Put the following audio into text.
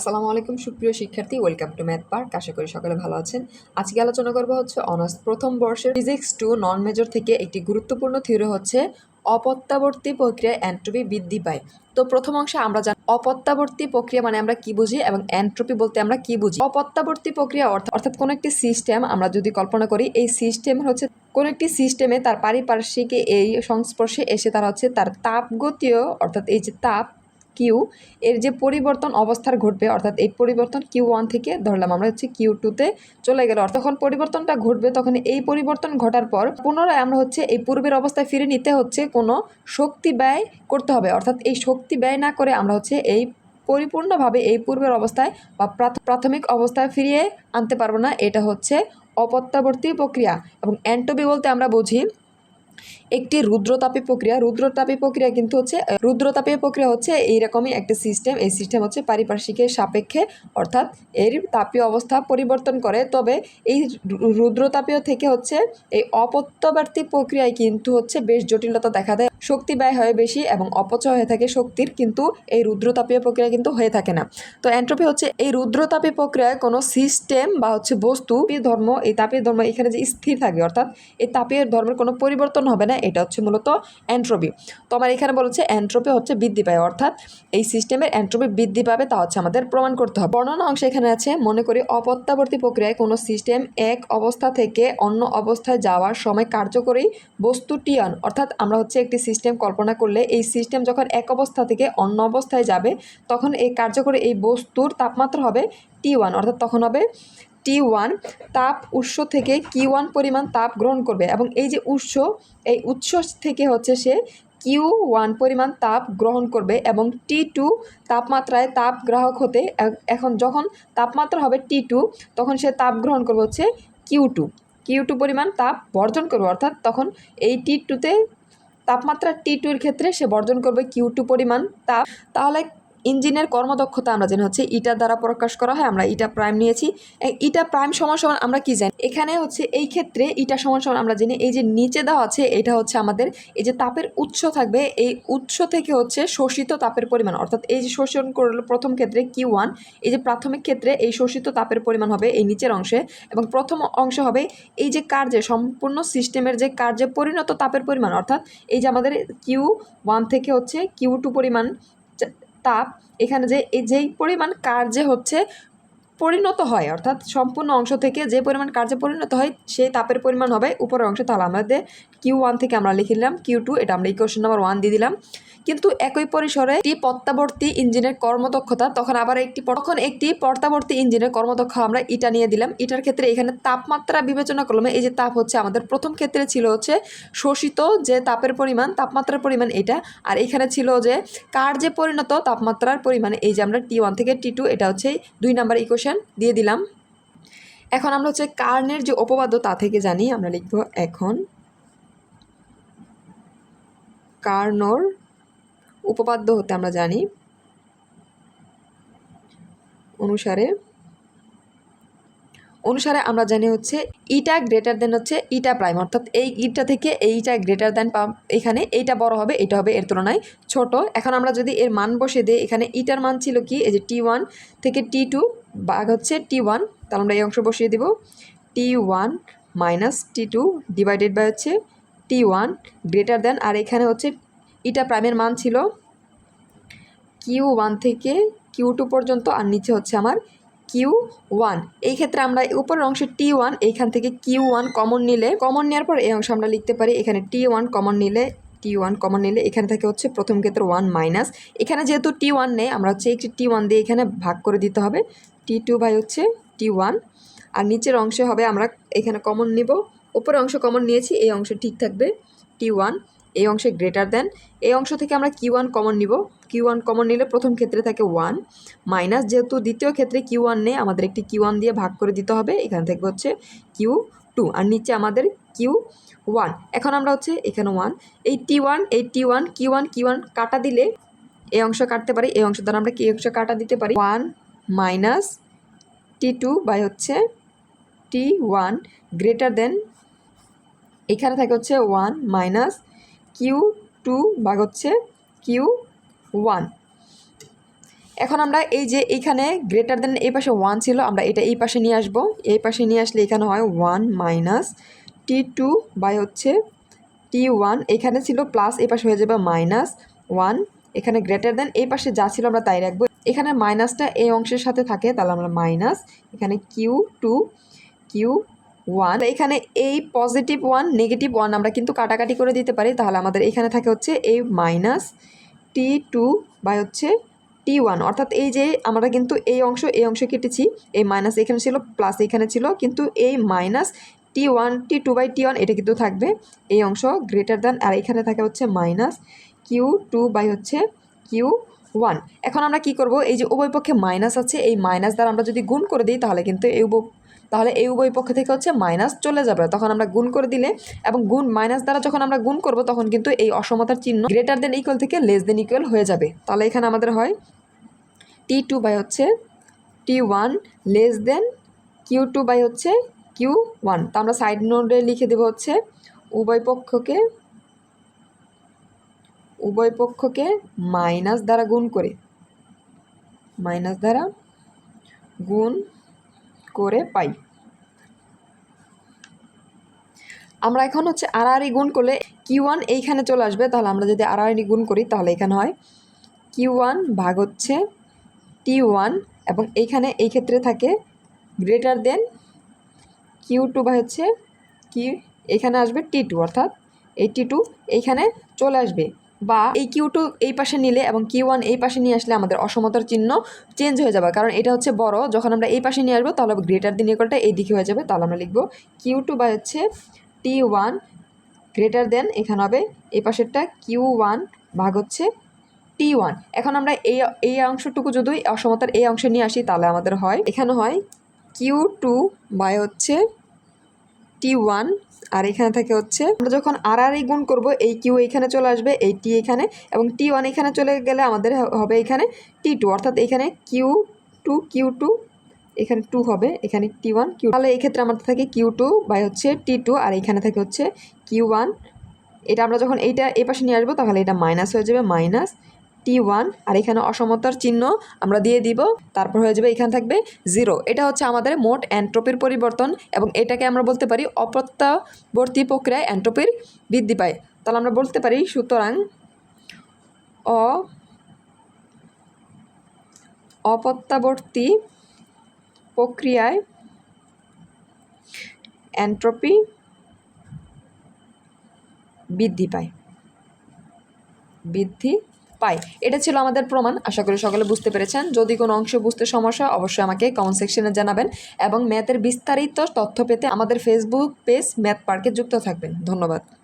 আসসালামু আলাইকুম, সুপ্রিয় শিক্ষার্থী। ওয়েলকাম টু ম্যাথ পার্ক আশা করি সকলে ভালো আছেন। আজকে আলোচনা করব হচ্ছে অনার্স প্রথম বর্ষের ফিজিক্স টু নন মেজর থেকে একটি গুরুত্বপূর্ণ থিওরি হচ্ছে অপত্যাবর্তী প্রক্রিয়ায় অ্যান্ট্রপি বৃদ্ধি পায়। তো প্রথম অংশে আমরা জানি অপত্যাবর্তী প্রক্রিয়া মানে আমরা কি বুঝি এবং অ্যান্ট্রপি বলতে আমরা কি বুঝি? অপত্যাবর্তী প্রক্রিয়া অর্থাৎ অর্থাৎ কোনো একটি সিস্টেম আমরা যদি কল্পনা করি, এই সিস্টেম হচ্ছে কোনো একটি সিস্টেমে তার পারিপার্শ্বিক এই সংস্পর্শে এসে তারা হচ্ছে তার তাপগতীয় অর্থাৎ এই যে তাপ কিউ এর যে পরিবর্তন অবস্থার ঘটবে, অর্থাৎ এই পরিবর্তন কিউ ওয়ান থেকে ধরলাম, আমরা হচ্ছে কিউ টুতে চলে গেল। যখন পরিবর্তনটা ঘটবে, তখন এই পরিবর্তন ঘটার পর পুনরায় আমরা হচ্ছে এই পূর্বের অবস্থায় ফিরে নিতে হচ্ছে কোনো শক্তি ব্যয় করতে হবে। অর্থাৎ এই শক্তি ব্যয় না করে আমরা হচ্ছে এই পরিপূর্ণভাবে এই পূর্বের অবস্থায় বা প্রাথমিক অবস্থায় ফিরিয়ে আনতে পারব না। এটা হচ্ছে অপত্যাবর্তী প্রক্রিয়া। এবং অ্যান্টোবি বলতে আমরা বুঝি একটি রুদ্রতাপী প্রক্রিয়া। রুদ্রতাপী প্রক্রিয়া কিন্তু হচ্ছে রুদ্রতাপী প্রক্রিয়া হচ্ছে এইরকমই একটা সিস্টেম এই সিস্টেম হচ্ছে পারিপার্শ্বিকের সাপেক্ষে, অর্থাৎ এর তাপীয় অবস্থা পরিবর্তন করে। তবে এই রুদ্রতাপীয় থেকে হচ্ছে এই অপত্যবর্তী প্রক্রিয়ায় কিন্তু হচ্ছে বেশ জটিলতা দেখা দেয়। শক্তি ব্যয় হয় বেশি এবং অপচয় হয়ে থাকে শক্তির, কিন্তু এই রুদ্রতাপীয় প্রক্রিয়া কিন্তু হয়ে থাকে না। তো এন্ট্রপি হচ্ছে এই রুদ্রতাপী প্রক্রিয়ায় কোনো সিস্টেম বা হচ্ছে বস্তু ধর্ম, এই তাপীয় ধর্ম এখানে যে স্থির থাকে, অর্থাৎ এই তাপীয় ধর্মের কোনো পরিবর্তন হবে না, এটা হচ্ছে মূলত এন্ট্রপি। তো আমার এখানে বলেছে এন্ট্রপি হচ্ছে বৃদ্ধি পায়, অর্থাৎ এই সিস্টেমের এন্ট্রপি বৃদ্ধি পাবে, তা হচ্ছে আমাদের প্রমাণ করতে হবে। বর্ণনা অংশ এখানে আছে, মনে করি অপত্যাবর্তী প্রক্রিয়ায় কোনো সিস্টেম এক অবস্থা থেকে অন্য অবস্থায় যাওয়ার সময় কার্যকরী বস্তু টিয়ন, অর্থাৎ আমরা হচ্ছে একটি সিস্টেম কল্পনা করলে এই সিস্টেম যখন এক অবস্থা থেকে অন্য অবস্থায় যাবে, তখন এই কার্যকরী এই বস্তুর তাপমাত্রা হবে টি ওয়ান অর্থাৎ তখন হবে টি ওয়ান তাপ উৎস থেকে কি ওয়ান পরিমাণ তাপ গ্রহণ করবে এবং এই যে উৎস, এই উৎস থেকে হচ্ছে সে কিউ ওয়ান পরিমাণ তাপ গ্রহণ করবে এবং টি টু তাপমাত্রায় তাপ গ্রাহক হতে এখন যখন তাপমাত্রা হবে টি টু তখন সে তাপ গ্রহণ করবে হচ্ছে কিউ টু কিউ টু পরিমাণ তাপ বর্জন করবে, অর্থাৎ তখন এই টি টুতে তাপমাত্রা টি টুর ক্ষেত্রে সে বর্জন করবে কিউ টু পরিমাণ তাপ তাহলে ইঞ্জিনের কর্মদক্ষতা আমরা জানি, হচ্ছে ইটা দ্বারা প্রকাশ করা হয়, আমরা ইটা প্রাইম নিয়েছি। ইটা প্রাইম সমান সমান আমরা কি জানি? এখানে হচ্ছে এই ক্ষেত্রে ইটা সমান সমান আমরা জানি, এই যে নিচে দেওয়া আছে, এটা হচ্ছে আমাদের এই যে তাপের উৎস থাকবে, এই উৎস থেকে হচ্ছে শোষিত তাপের পরিমাণ, অর্থাৎ এই যে শোষণ করল প্রথম ক্ষেত্রে কিউ ওয়ান, এই যে প্রাথমিক ক্ষেত্রে এই শোষিত তাপের পরিমাণ হবে এই নিচের অংশে, এবং প্রথম অংশ হবে এই যে কার্যে, সম্পূর্ণ সিস্টেমের যে কার্যে পরিণত তাপের পরিমাণ, অর্থাৎ এই যে আমাদের কিউ ওয়ান থেকে হচ্ছে কিউ টু পরিমাণ তাপ এখানে যে এই যেই পরিমাণ কার্যে হচ্ছে পরিণত হয়, অর্থাৎ সম্পূর্ণ অংশ থেকে যে পরিমাণ কার্যে পরিণত হয়, সেই তাপের পরিমাণ হবে উপরের অংশ। তাহলে আমাদের কিউ ওয়ান থেকে আমরা লিখে নিলাম কিউ টু এটা আমরা ইকুয়েশন নাম্বার ওয়ান দিয়ে দিলাম। কিন্তু একই পরিসরে একটি পত্তাবর্তী ইঞ্জিনের কর্মদক্ষতা, তখন আবার একটি তখন একটি পর্তাবর্তী ইঞ্জিনের কর্মদক্ষ আমরা ইটা নিয়ে দিলাম। ইটার ক্ষেত্রে এখানে তাপমাত্রা বিবেচনা করলাম, এই যে তাপ হচ্ছে আমাদের প্রথম ক্ষেত্রে ছিল হচ্ছে শোষিত যে তাপের পরিমাণ, তাপমাত্রার পরিমাণ এটা, আর এখানে ছিল যে কার যে পরিণত তাপমাত্রার পরিমাণ, এই যে আমরা টি ওয়ান থেকে টি টু এটা হচ্ছে দুই নাম্বার ইকুয়েশন দিয়ে দিলাম। এখন আমরা হচ্ছে কার্নের যে উপপাদ্য তা থেকে জানি, আমরা লিখব এখন কার্নর উপপাদ্য হতে আমরা জানি। অনুসারে অনুসারে আমরা জানি হচ্ছে ইটা গ্রেটার দেন হচ্ছে ইটা প্রাইম অর্থাৎ এই ইটা থেকে এইটা গ্রেটার দেন এখানে এইটা বড় হবে, এটা হবে এর তুলনায় ছোট। এখন আমরা যদি এর মান বসে দিই, এখানে ইটার মান ছিল কি? এই যে টি ওয়ান থেকে টি টু বাঘ হচ্ছে টি ওয়ান তাহলে আমরা এই অংশ বসিয়ে দিব। T one minus T two divided by হচ্ছে টি ওয়ান গ্রেটার দেন আর এখানে হচ্ছে ইটা প্রাইমের মান ছিল কিউ ওয়ান থেকে কিউ টু পর্যন্ত, আর নিচে হচ্ছে আমার কিউ ওয়ান এই ক্ষেত্রে আমরা উপরের অংশে টি ওয়ান এইখান থেকে কিউ ওয়ান কমন নিলে কমন নেওয়ার পর এই অংশ আমরা লিখতে পারি, এখানে টি ওয়ান কমন নিলে টি ওয়ান কমন নিলে, এখানে থেকে হচ্ছে প্রথম ক্ষেত্রে ওয়ান মাইনাস এখানে যেহেতু টি ওয়ান নেই, আমরা হচ্ছে একটি টি ওয়ান দিয়ে এখানে ভাগ করে দিতে হবে। টি টু বাই হচ্ছে টি ওয়ান আর নিচের অংশে হবে আমরা এখানে কমন নিব। উপরের অংশ কমন নিয়েছি, এই অংশ ঠিক থাকবে টি ওয়ান এই অংশে গ্রেটার দেন এই অংশ থেকে আমরা কিউ ওয়ান কমন নিব। কিউ ওয়ান কমন নিলে প্রথম ক্ষেত্রে থাকে ওয়ান মাইনাস যেহেতু দ্বিতীয় ক্ষেত্রে কিউ ওয়ান নেই, আমাদের একটি কিউ ওয়ান দিয়ে ভাগ করে দিতে হবে। এখান থেকে হচ্ছে কিউ টু আর নিচে আমাদের কিউ ওয়ান এখন আমরা হচ্ছে এখানে ওয়ান এই টি ওয়ান এই T one Q one Q one কাটা দিলে এই অংশ কাটতে পারি। এই অংশ দ্বারা আমরা কি অংশ কাটা দিতে পারি? One minus T two by হচ্ছে টি ওয়ান গ্রেটার দেন এখানে থাকে হচ্ছে ওয়ান মাইনাস কিউ টু ভাগ হচ্ছে কিউ ওয়ান এখন আমরা এই যে এইখানে গ্রেটার দেন এই পাশে ওয়ান ছিল, আমরা এটা এই পাশে নিয়ে আসব। এই পাশে নিয়ে আসলে এখানে হয় one minus T two by হচ্ছে টি ওয়ান এখানে ছিল প্লাস এই পাশে হয়ে যাবে মাইনাস ওয়ান এখানে গ্রেটার দেন এই পাশে যা ছিল আমরা তাই রাখব। এখানে মাইনাসটা এই অংশের সাথে থাকে, তাহলে আমরা মাইনাস এখানে কিউ টু কিউ ওয়ান এখানে এই পজিটিভ ওয়ান নেগেটিভ ওয়ান আমরা কিন্তু কাটাকাটি করে দিতে পারি। তাহলে আমাদের এখানে থাকে হচ্ছে এই মাইনাস টি টু বাই হচ্ছে টি ওয়ান অর্থাৎ এই যে আমরা কিন্তু এই অংশ এই অংশ কেটেছি এই মাইনাস এখানে ছিল প্লাস এখানে ছিল, কিন্তু এই minus T one T two by T one এটা কিন্তু থাকবে এই অংশ গ্রেটার দ্যান আর এখানে থাকে হচ্ছে মাইনাস কিউ টু বাই হচ্ছে কিউ ওয়ান এখন আমরা কি করব? এই যে উভয় পক্ষে মাইনাস আছে, এই মাইনাস দ্বারা আমরা যদি গুণ করে দিই, তাহলে কিন্তু এই তাহলে এই উভয় পক্ষ থেকে হচ্ছে মাইনাস চলে যাবে। তখন আমরা গুণ করে দিলে এবং গুণ মাইনাস দ্বারা যখন আমরা গুণ করব, তখন কিন্তু এই অসমতার চিহ্ন গ্রেটার দেন ইকুয়াল থেকে লেস দেন ইকুয়াল হয়ে যাবে। তাহলে এখানে আমাদের হয় টি টু বাই হচ্ছে T one less than Q two by হচ্ছে কিউ ওয়ান তা আমরা সাইড নোটে লিখে দেবো হচ্ছে উভয় পক্ষকে উভয় পক্ষকে মাইনাস দ্বারা গুণ করে। মাইনাস দ্বারা গুণ করে পাই। আমরা এখন হচ্ছে আড়াআড়ি গুণ করলে কিউ ওয়ান এইখানে চলে আসবে, তাহলে আমরা যদি আড়াআড়ি গুণ করি, তাহলে এখানে হয় কিউ ওয়ান ভাগ হচ্ছে টি ওয়ান এবং এইখানে এই ক্ষেত্রে থাকে গ্রেটার দেন কিউ টু বা হচ্ছে কি, এখানে আসবে টি টু, অর্থাৎ এই টি টু এইখানে চলে আসবে। বা এই কিউ টু এই পাশে নিলে এবং কিউ ওয়ান এই পাশে নিয়ে আসলে আমাদের অসমতার চিহ্ন চেঞ্জ হয়ে যাবে। কারণ এটা হচ্ছে বড়, যখন আমরা এই পাশে নিয়ে আসব তাহলে গ্রেটার দিন ইকুয়ালটা এই দিকে হয়ে যাবে। তাহলে আমরা লিখব কিউ টু বা হচ্ছে টি ওয়ান গ্রেটার দেন এখানে হবে, এই পাশেরটা কিউ ওয়ান ভাগ হচ্ছে টি ওয়ান এখন আমরা এই এই অংশটুকু যদি অসমতার এই অংশে নিয়ে আসি তাহলে আমাদের হয়, এখানে হয় কিউ টু বাই হচ্ছে টি ওয়ান আর এখানে থাকে হচ্ছে, আমরা যখন আর আর গুণ করব, এই কিউ এখানে চলে আসবে, এই টি এখানে, এবং টি ওয়ান এখানে চলে গেলে আমাদের হবে এখানে টি টু, অর্থাৎ এখানে কিউ টু কিউ টু, এখানে টু হবে, এখানে টি ওয়ান, কিউ তাহলে এই ক্ষেত্রে আমাদের থাকে কিউ টু বাই হচ্ছে টি টু, আর এখানে থাকে হচ্ছে কিউ ওয়ান। এটা আমরা যখন এইটা এই পাশে নিয়ে আসব, তাহলে এটা মাইনাস হয়ে যাবে, মাইনাস টি ওয়ান আর এখানে অসমতার চিহ্ন আমরা দিয়ে দিব। তারপর হয়ে যাবে, এখানে থাকবে জিরো এটা হচ্ছে আমাদের মোট অ্যান্ট্রপির পরিবর্তন এবং এটাকে আমরা বলতে পারি অপ্রত্যাবর্তী প্রক্রিয়ায় অ্যান্ট্রপির বৃদ্ধি পায়। তাহলে আমরা বলতে পারি সুতরাং অপ্রত্যাবর্তী প্রক্রিয়ায় অ্যান্ট্রপি বৃদ্ধি পায়। বৃদ্ধি পায় এটা ছিল আমাদের প্রমাণ। আশা করি সকলে বুঝতে পেরেছেন। যদি কোনো অংশ বুঝতে সমস্যা অবশ্যই আমাকে কমেন্ট সেকশনে জানাবেন এবং ম্যাথের বিস্তারিত তথ্য পেতে আমাদের ফেসবুক পেজ ম্যাথ পার্কে যুক্ত থাকবেন। ধন্যবাদ।